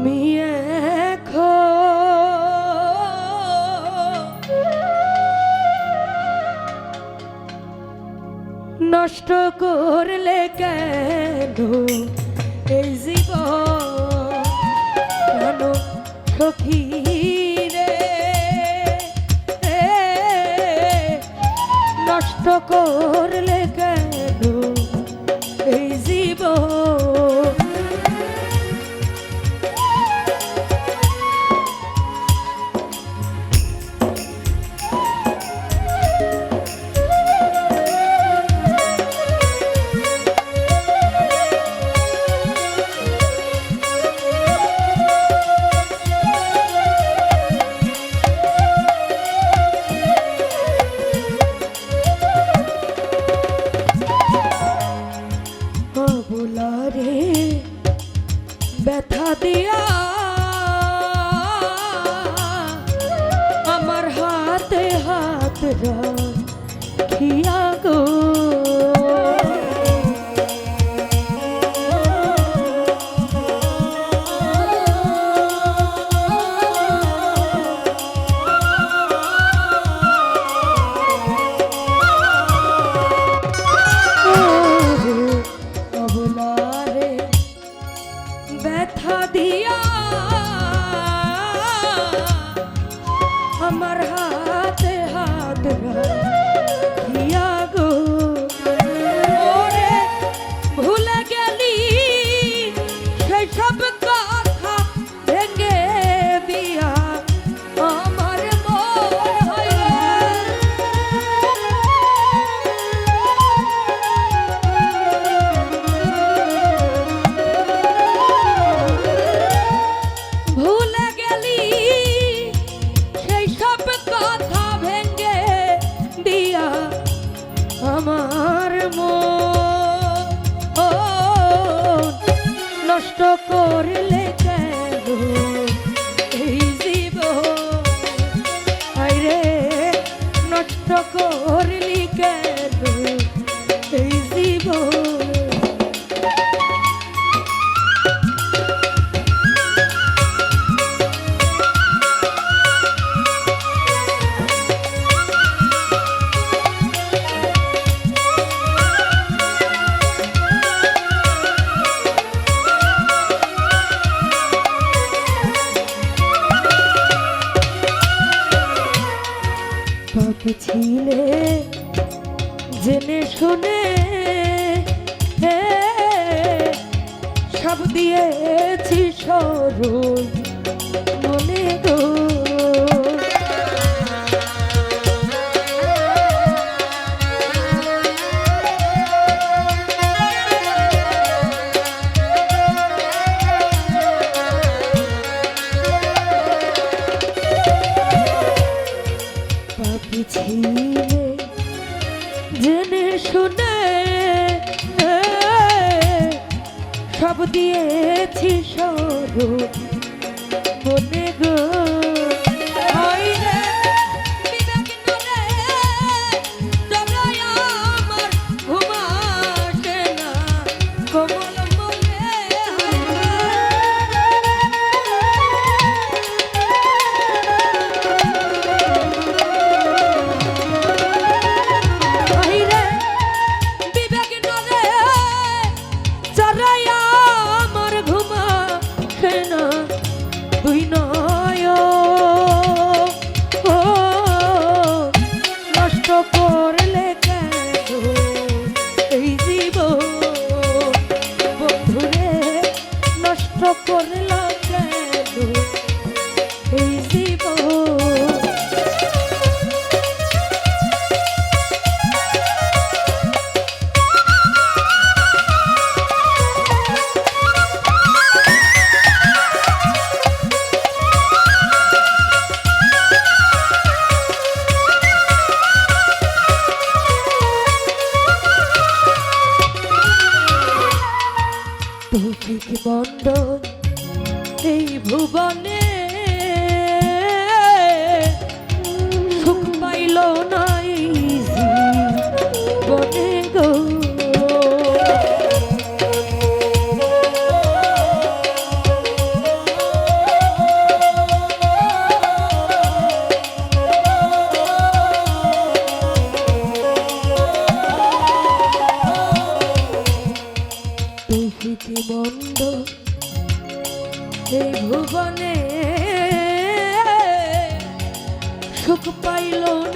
আমি নষ্ট করলে কেন এই জীবন? সখী? por el ছিলে জেনে শুনে সব দিয়েছি সরল সব দিয়েছি সরু বলে গো মন্ডল এই ভুবনে সুখ পাইল না। সুখ পাইল না